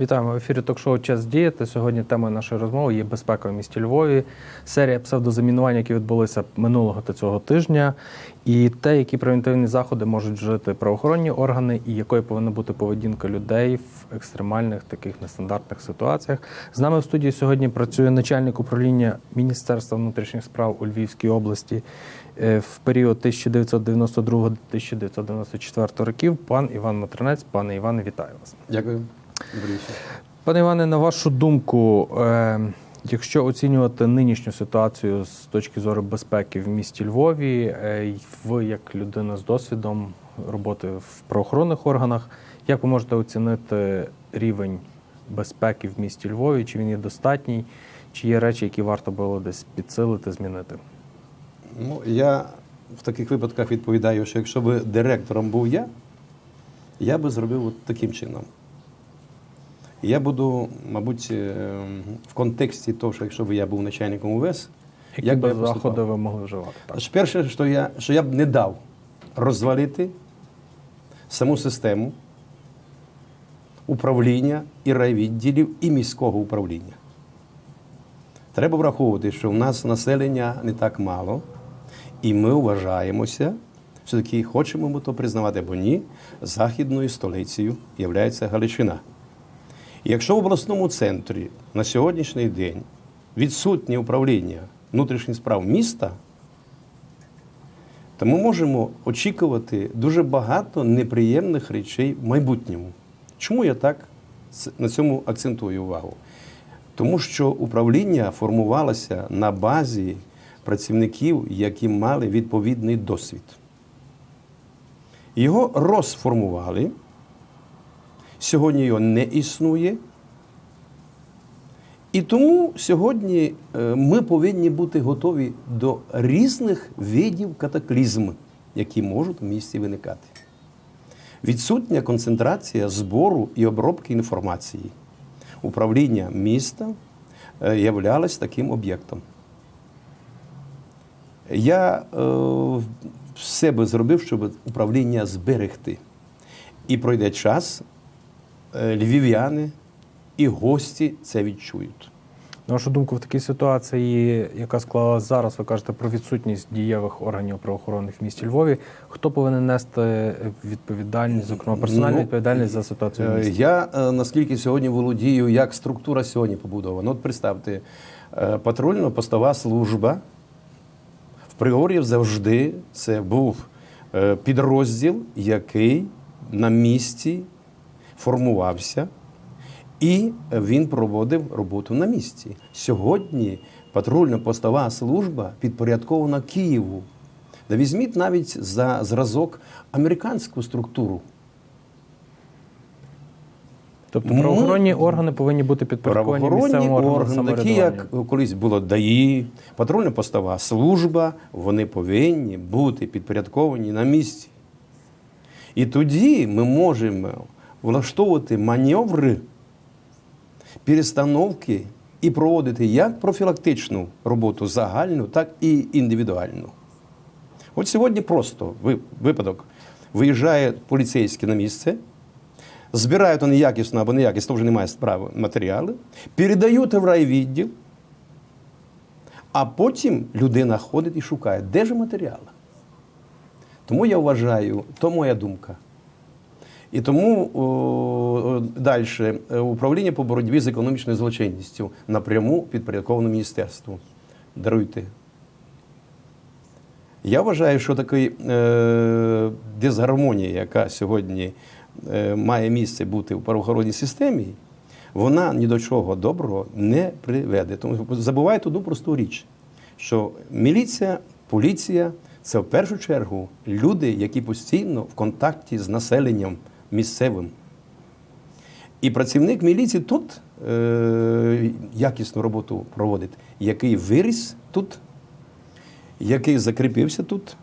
Вітаємо в ефірі ток-шоу Час діяти. Сьогодні темою нашої розмови є безпека в місті Львові, серія псевдозамінувань, які відбулися минулого та цього тижня, і те, які превентивні заходи можуть вжити правоохоронні органи, і якою повинна бути поведінка людей в екстремальних таких нестандартних ситуаціях. З нами в студії сьогодні працює начальник управління Міністерства внутрішніх справ у Львівській області е, в період 1992-1994 років. Пан Іван Матринець. Пане Іване, вітаю вас. Дякую. Пане Іване, на вашу думку, е, якщо оцінювати нинішню ситуацію з точки зору безпеки в місті Львові, е, ви як людина з досвідом роботи в правоохоронних органах, як ви можете оцінити рівень безпеки в місті Львові? Чи він є достатній, чи є речі, які варто було десь підсилити, змінити? Ну, я в таких випадках відповідаю, що якщо би директором був я, я би зробив от таким чином. Я буду, мабуть, е, в контексті того, що якщо б я був начальником УВС, Які як би заходи ви могли вживати? Так. Перше, що я, що я б не дав розвалити саму систему управління і райвідділів, і міського управління. Треба враховувати, що в нас населення не так мало, і ми вважаємося, все таки хочемо ми то признавати або ні, західною столицею є Галичина. Якщо в обласному центрі на сьогоднішній день відсутнє управління внутрішніх справ міста, то ми можемо очікувати дуже багато неприємних речей в майбутньому. Чому я так на цьому акцентую увагу? Тому що управління формувалося на базі працівників, які мали відповідний досвід. Його розформували. Сьогодні його не існує. І тому сьогодні е, ми повинні бути готові до різних видів катаклізм, які можуть в місті виникати. Відсутня концентрація збору і обробки інформації. Управління міста е, являлось таким об'єктом. Я е, все би зробив, щоб управління зберегти. І пройде час, львів'яни і гості це відчують. На вашу думку, в такій ситуації, яка склалася зараз, ви кажете про відсутність дієвих органів правоохоронних в місті Львові. Хто повинен нести відповідальність, зокрема персональну Ну, відповідальність за ситуацію в Е, місті? Я е, наскільки сьогодні володію, як структура сьогодні побудована. От представте, е, патрульно-постова служба в Пригор'їв завжди це був е, підрозділ, який на місці формувався. І він проводив роботу на місці. Сьогодні патрульно-постова служба підпорядкована Києву. Да візьміть навіть за зразок американську структуру. Тобто ми- правоохоронні органи повинні бути підпорядковані Правоохоронні органи, такі як колись було ДАІ, патрульно-постова служба, вони повинні бути підпорядковані на місці. І тоді ми можемо влаштовувати маневри, перестановки і проводити як профілактичну роботу загальну, так і індивідуальну. От сьогодні просто випадок. Виїжджає поліцейський на місце, збирають вони якісно або неякісно, то вже немає справи матеріали, передають в райвідділ, а потім людина ходить і шукає, де ж матеріали. Тому я вважаю, то моя думка. І тому о, далі управління по боротьбі з економічною злочинністю напряму підпорядковано міністерству. Даруйте. Я вважаю, що така е, дисгармонія, яка сьогодні е, має місце бути в правоохоронній системі, вона ні до чого доброго не приведе. Тому забувайте одну просту річ, що міліція, поліція це в першу чергу люди, які постійно в контакті з населенням місцевим. І працівник міліції тут е, якісну роботу проводить, який виріс тут, який закріпився тут,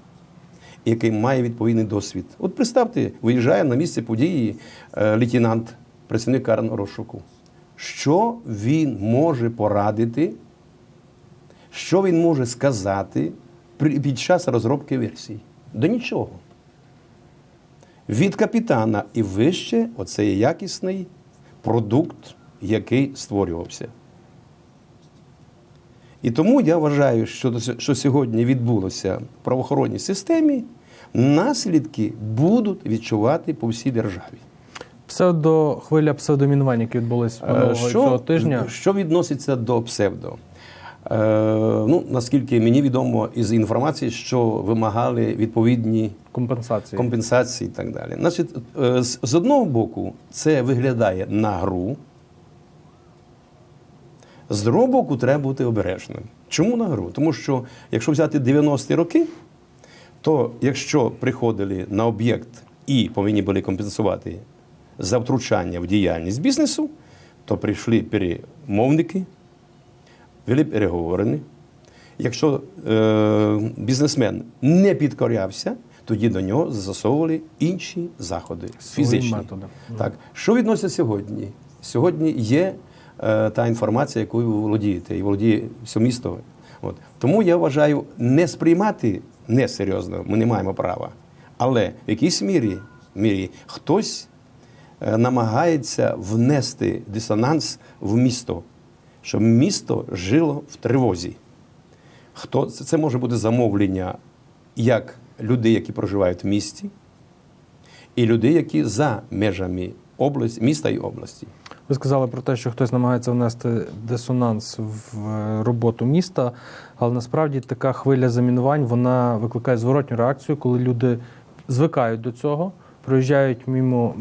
який має відповідний досвід. От представте, виїжджає на місце події е, лейтенант, працівник карного розшуку. Що він може порадити, що він може сказати під час розробки версій? До нічого. Від капітана і вище оце є якісний продукт, який створювався. І тому я вважаю, що, що сьогодні відбулося в правоохоронній системі, наслідки будуть відчувати по всій державі. Псевдо хвиля псевдомінування, які відбулись минулого Е, цього тижня. що відноситься до псевдо? Е, ну, наскільки мені відомо із інформації, що вимагали відповідні Компенсації. компенсації і так далі. Значить, е, з, з одного боку, це виглядає на гру. З другого боку, треба бути обережним. Чому на гру? Тому що, якщо взяти 90-ті роки, то якщо приходили на об'єкт і повинні були компенсувати за втручання в діяльність бізнесу, то прийшли перемовники, вели переговори. Якщо е, бізнесмен не підкорявся, тоді до нього застосовували інші заходи Свої фізичні. методи. Так, що відноситься сьогодні? Сьогодні є е, та інформація, якою ви володієте, і володіє все місто. От. Тому я вважаю, не сприймати несерйозно ми не маємо права. Але в якійсь мірі, мірі хтось е, намагається внести дисонанс в місто, щоб місто жило в тривозі. Хто це, може бути замовлення як людей, які проживають в місті, і людей, які за межами області, міста і області. Ви сказали про те, що хтось намагається внести дисонанс в е, роботу міста, але насправді така хвиля замінувань вона викликає зворотню реакцію, коли люди звикають до цього, проїжджають мімо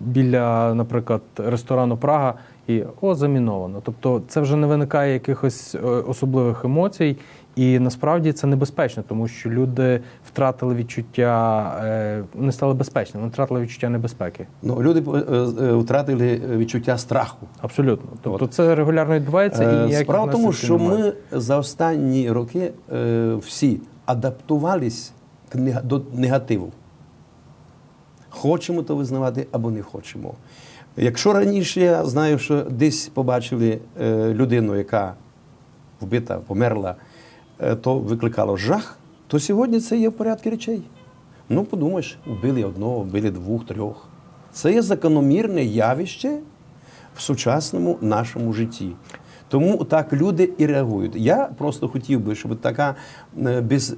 біля, наприклад, ресторану Прага і о, заміновано. Тобто це вже не виникає якихось е, особливих емоцій, і насправді це небезпечно, тому що люди втратили відчуття, е, вони стали безпечними, вони втратили відчуття небезпеки. Ну, люди е, втратили відчуття страху. Абсолютно. Тобто це регулярно відбувається і Справа в тому, що немає. ми за останні роки всі адаптувались до негативу. Хочемо то визнавати або не хочемо. Якщо раніше я знаю, що десь побачили е, людину, яка вбита, померла, е, то викликало жах, то сьогодні це є в порядку речей. Ну, подумаєш, вбили одного, вбили двох, трьох. Це є закономірне явище в сучасному нашому житті. Тому так люди і реагують. Я просто хотів би, щоб така, е, без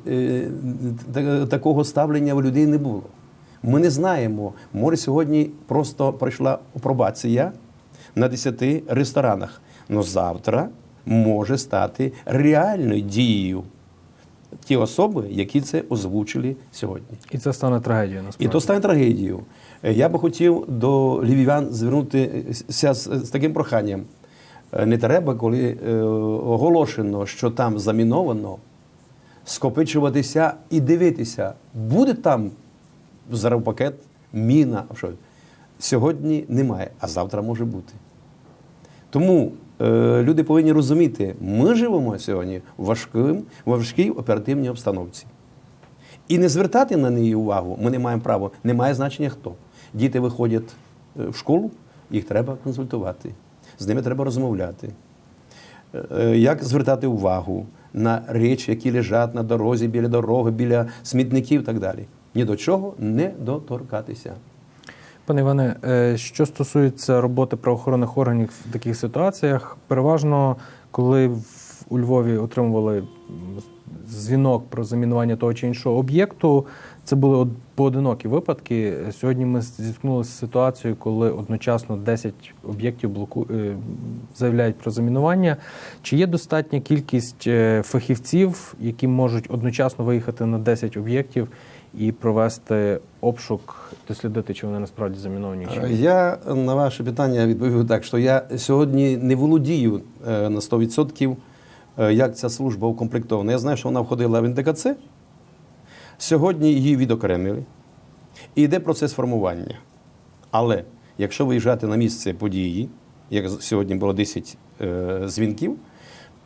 такого ставлення у людей не було. Ми не знаємо, може сьогодні просто пройшла пробація на 10 ресторанах. але завтра може стати реальною дією ті особи, які це озвучили сьогодні. І це стане трагедією І то стане трагедією. Е, Я би хотів до львів'ян звернутися з, з таким проханням. Е, Не треба, коли е, оголошено, що там заміновано, скопичуватися і дивитися, буде там пакет, міна. Сьогодні немає, а завтра може бути. Тому е, люди повинні розуміти, ми живемо сьогодні в важким, важкій оперативній обстановці. І не звертати на неї увагу ми не маємо права. Не має значення хто. Діти виходять е, в школу, їх треба консультувати, з ними треба розмовляти. Е, е, Як звертати увагу на речі, які лежать на дорозі, біля дороги, біля смітників і так далі. Ні до чого не доторкатися. Пане Іване, е, що стосується роботи правоохоронних органів в таких ситуаціях, переважно, коли у Львові отримували дзвінок про замінування того чи іншого об'єкту, це були поодинокі випадки. Сьогодні ми зіткнулися з ситуацією, коли одночасно 10 об'єктів блоку... е, заявляють про замінування. Чи є достатня кількість е, фахівців, які можуть одночасно виїхати на 10 об'єктів і провести обшук, дослідити, чи вони насправді заміновані чи? Я на ваше питання відповів так, що я сьогодні не володію е, на 100%, е, як ця служба укомплектована. Я знаю, що вона входила в НДКЦ. Сьогодні її відокремили. І йде процес формування. Але якщо виїжджати на місце події, як сьогодні було 10 е, дзвінків,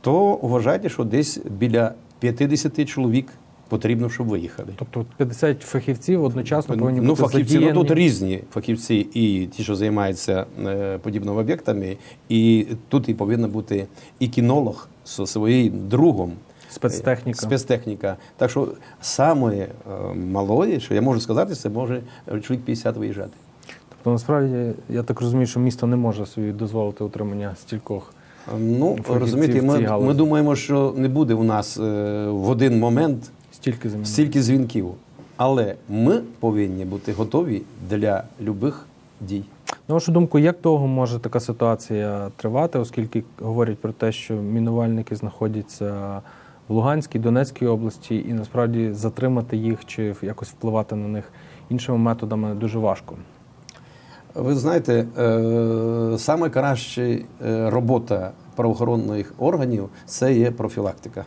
то вважайте, що десь біля 50 чоловік потрібно, щоб виїхали. Тобто 50 фахівців одночасно повинні ну, бути фахівці, задіяні. ну тут різні фахівці, і ті, що займаються е, подібними об'єктами, і тут і повинен бути і кінолог зі своїм другом. Спецтехніка. Е, Спецтехніка. Так що саме е, малої, що я можу сказати, це може чоловік 50 виїжджати. Тобто, насправді, я так розумію, що місто не може собі дозволити утримання стількох. Ну, Фахівців розумієте, ми, ми думаємо, що не буде у нас е, в один момент Стільки замін. стільки дзвінків. Але ми повинні бути готові для любих дій. На вашу думку, як довго може така ситуація тривати, оскільки говорять про те, що мінувальники знаходяться в Луганській, Донецькій області, і насправді затримати їх чи якось впливати на них іншими методами дуже важко. Ви знаєте, е, саме краща е, робота правоохоронних органів це є профілактика.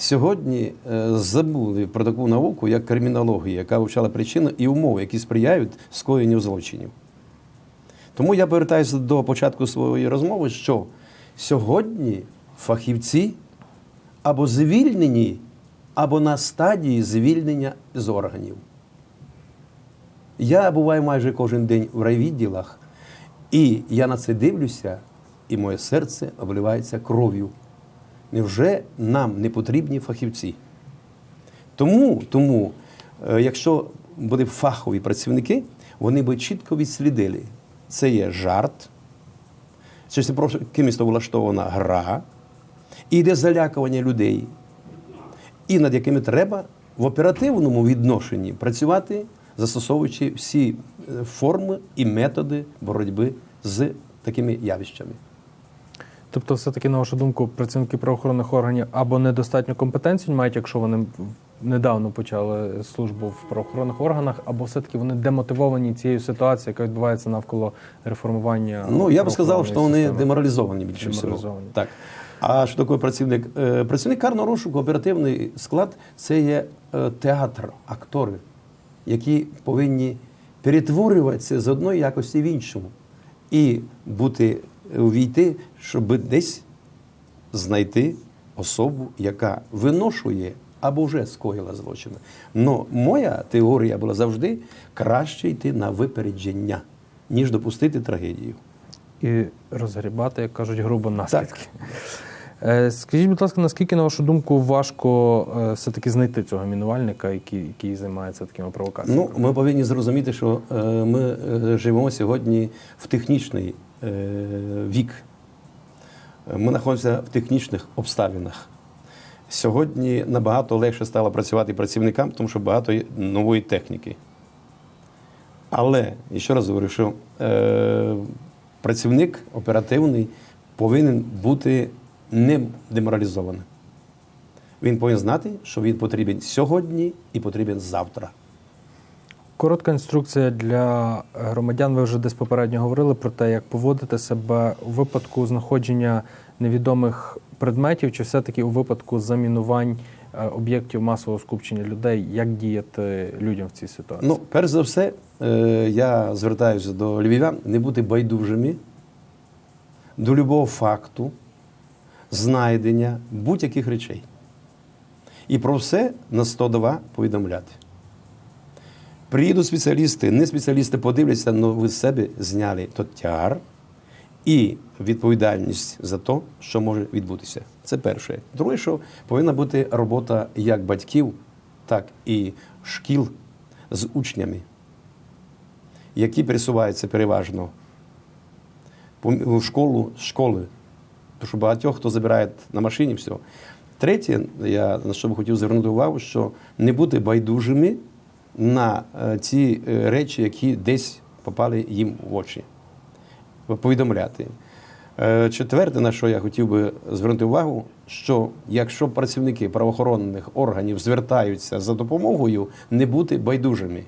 Сьогодні е, забули про таку науку, як кримінологія, яка вивчала причини і умови, які сприяють скоєнню злочинів. Тому я повертаюся до початку своєї розмови, що сьогодні фахівці або звільнені, або на стадії звільнення з органів. Я буваю майже кожен день в райвідділах, і я на це дивлюся, і моє серце обливається кров'ю. Невже нам не потрібні фахівці? Тому, тому е, якщо були фахові працівники, вони б чітко відслідили, це є жарт, чи це просто кимось влаштована гра, і йде залякування людей, і над якими треба в оперативному відношенні працювати, застосовуючи всі е, форми і методи боротьби з такими явищами. Тобто, все-таки, на вашу думку, працівники правоохоронних органів або недостатньо компетенцій мають, якщо вони недавно почали службу в правоохоронних органах, або все-таки вони демотивовані цією ситуацією, яка відбувається навколо реформування. Ну, я би сказав, що вони системи. деморалізовані більше всього. Так. А що таке працівник? Е, Працівник карного розшуку, оперативний склад це є е, театр, актори, які повинні перетворюватися з одної якості в іншу і бути увійти, щоб десь знайти особу, яка виношує або вже скоїла злочин. Но моя теорія була завжди краще йти на випередження, ніж допустити трагедію. і розгрібати, як кажуть, грубо наслідки. Е, Скажіть, будь ласка, наскільки, на вашу думку, важко е, все-таки знайти цього мінувальника, який, який займається такими провокаціями? Ну, ми повинні зрозуміти, що е, ми е, живемо сьогодні в технічний е, вік. Е, Ми знаходимося в технічних обставинах. Сьогодні набагато легше стало працювати працівникам, тому що багато нової техніки. Але, і ще раз говорю, що е, працівник оперативний повинен бути не деморалізованим. Він повинен знати, що він потрібен сьогодні і потрібен завтра. Коротка інструкція для громадян. Ви вже десь попередньо говорили про те, як поводити себе у випадку знаходження невідомих предметів, чи все-таки у випадку замінувань е, об'єктів масового скупчення людей, як діяти людям в цій ситуації? Ну, перш за все, е, я звертаюся до львів'ян не бути байдужими до любого факту, знайдення будь-яких речей. І про все на 102 повідомляти. Приїдуть спеціалісти, не спеціалісти подивляться, але ви з себе зняли то тягар і відповідальність за те, що може відбутися. Це перше. Друге, що повинна бути робота як батьків, так і шкіл з учнями, які пересуваються переважно в школу з школи. Тому що багатьох, хто забирає на машині, все. Третє, я на що би хотів звернути увагу, що не бути байдужими на е, ті е, речі, які десь попали їм в очі. Повідомляти. Е, Четверте, на що я хотів би звернути увагу, що якщо працівники правоохоронних органів звертаються за допомогою, не бути байдужими.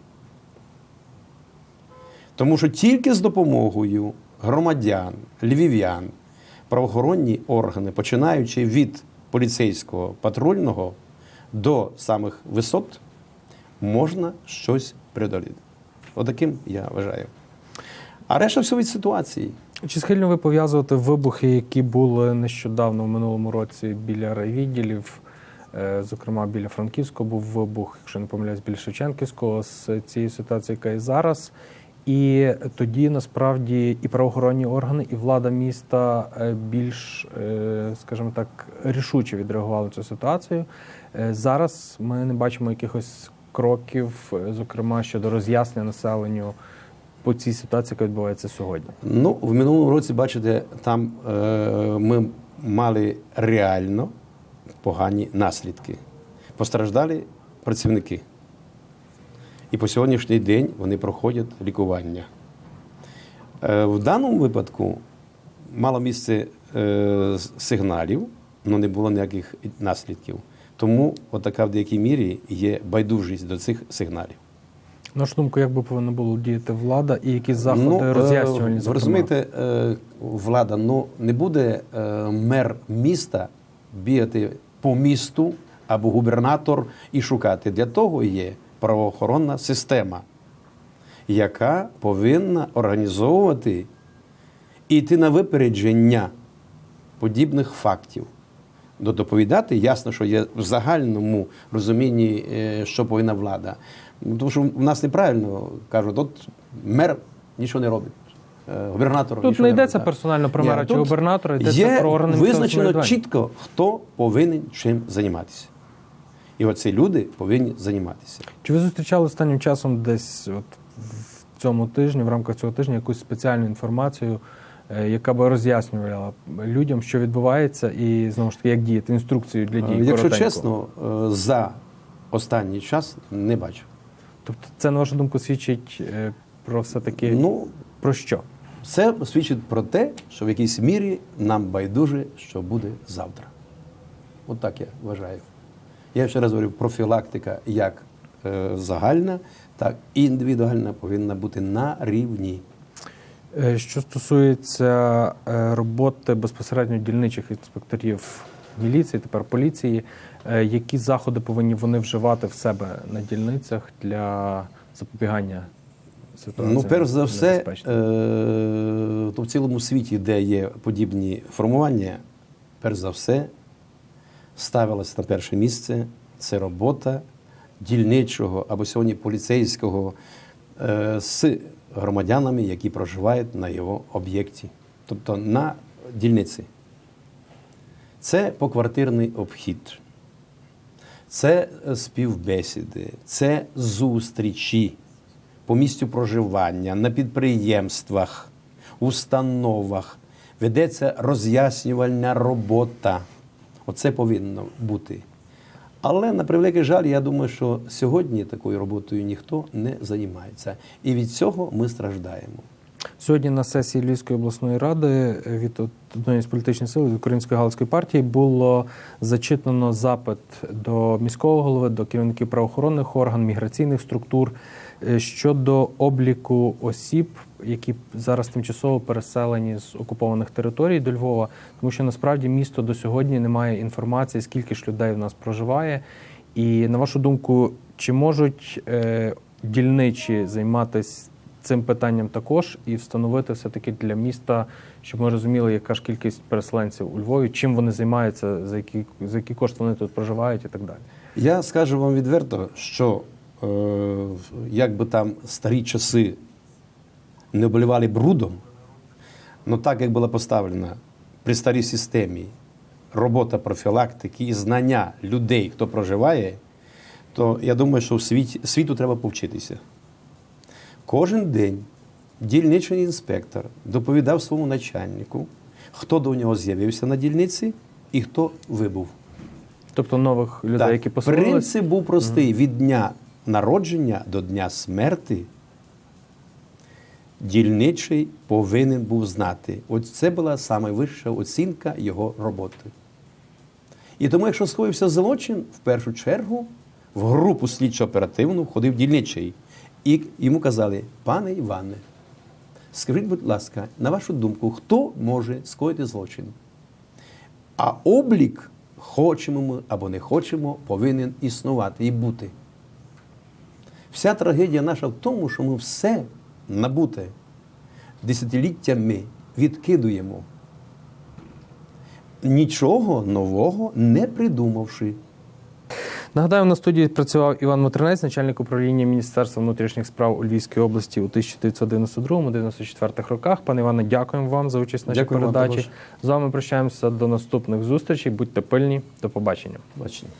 Тому що тільки з допомогою громадян, львів'ян, правоохоронні органи, починаючи від поліцейського патрульного до самих висот, можна щось преодоліти. Отаким я вважаю. А решта все ситуації. Чи схильні ви пов'язувати вибухи, які були нещодавно в минулому році біля райвідділів? Е, Зокрема, біля Франківського був вибух, якщо не помиляюсь, біля Шевченківського з цією ситуацією, яка є зараз. І тоді насправді і правоохоронні органи, і влада міста е, більш, е, скажімо так, рішуче відреагували цю ситуацію. Зараз ми не бачимо якихось кроків, е, зокрема щодо роз'яснення населенню по цій ситуації, яка відбувається сьогодні? Ну, в минулому році, бачите, там е, ми мали реально погані наслідки. Постраждали працівники. І по сьогоднішній день вони проходять лікування. Е, в даному випадку мало місце е, сигналів, але не було ніяких наслідків. Тому отака в деякій мірі є байдужість до цих сигналів. На вашу думку, як би повинна була діяти влада і які заходи е, роз'яснювальні Ви зокрема? розумієте, е, влада ну не буде е, мер міста бігати по місту або губернатор і шукати. Для того є правоохоронна система, яка повинна організовувати і йти на випередження подібних фактів. До- Доповідати ясно, що є в загальному розумінні, е, що повинна влада. Тому що в нас неправильно кажуть, от мер нічого не робить. е, Губернатор Тут не йдеться персонально про Ні, мера чи губернатора, йдеться є про органи визначено чітко, хто повинен чим займатися. І оці люди повинні займатися. Чи ви зустрічали останнім часом десь от в цьому тижні, в рамках цього тижня, якусь спеціальну інформацію, яка би роз'яснювала людям, що відбувається, і знову ж таки, як діяти, інструкцію для дій? Е, Якщо коротенько? чесно, е, за останній час не бачу. Тобто це, на вашу думку, свідчить е, про все-таки Ну, про що? Це свідчить про те, що в якійсь мірі нам байдуже, що буде завтра. От так я вважаю. Я ще раз говорю, профілактика як е, загальна, так і індивідуальна повинна бути на рівні. Е, Що стосується е, роботи безпосередньо дільничих інспекторів міліції, тепер поліції, е, які заходи повинні вони вживати в себе на дільницях для запобігання ситуації? Ну, перш за все, е, то в цілому світі, де є подібні формування, перш за все, ставилося на перше місце це робота дільничого або сьогодні поліцейського е, з громадянами, які проживають на його об'єкті, тобто на дільниці. Це поквартирний обхід, це співбесіди, це зустрічі по місцю проживання, на підприємствах, установах. Ведеться роз'яснювальна робота. Оце повинно бути. Але на превеликий жаль, я думаю, що сьогодні такою роботою ніхто не займається. І від цього ми страждаємо. Сьогодні на сесії Львівської обласної ради від одної з політичних сил від Української галицької партії було зачитано запит до міського голови, до керівників правоохоронних органів, міграційних структур е, щодо обліку осіб, які зараз тимчасово переселені з окупованих територій до Львова, тому що насправді місто до сьогодні не має інформації, скільки ж людей в нас проживає. І на вашу думку, чи можуть е, дільничі займатися цим питанням також і встановити все-таки для міста, щоб ми розуміли, яка ж кількість переселенців у Львові, чим вони займаються, за які, за які кошти вони тут проживають і так далі. Я скажу вам відверто, що е, як би там старі часи не обливали брудом, але так як була поставлена при старій системі робота профілактики і знання людей, хто проживає, то я думаю, що в світі, світу треба повчитися. Кожен день дільничний інспектор доповідав своєму начальнику, хто до нього з'явився на дільниці і хто вибув. Тобто нових людей, Так, які поселилися. Принцип був простий: від дня народження до дня смерти дільничий повинен був знати. От це була найвища оцінка його роботи. І тому, якщо скоївся злочин, в першу чергу в групу слідчо-оперативну входив дільничий. І йому казали, пане Іване, скажіть, будь ласка, на вашу думку, хто може скоїти злочин? А облік, хочемо ми або не хочемо, повинен існувати і бути. Вся трагедія наша в тому, що ми все набуте десятиліттями відкидуємо, нічого нового не придумавши. Нагадаю, на студії працював Іван Матернець, начальник управління Міністерства внутрішніх справ у Львівській області у 1992-94 роках. Пане Іване, дякуємо вам за участь в нашій Дякую передачі. також. З вами прощаємося до наступних зустрічей. Будьте пильні. До побачення. Бачення.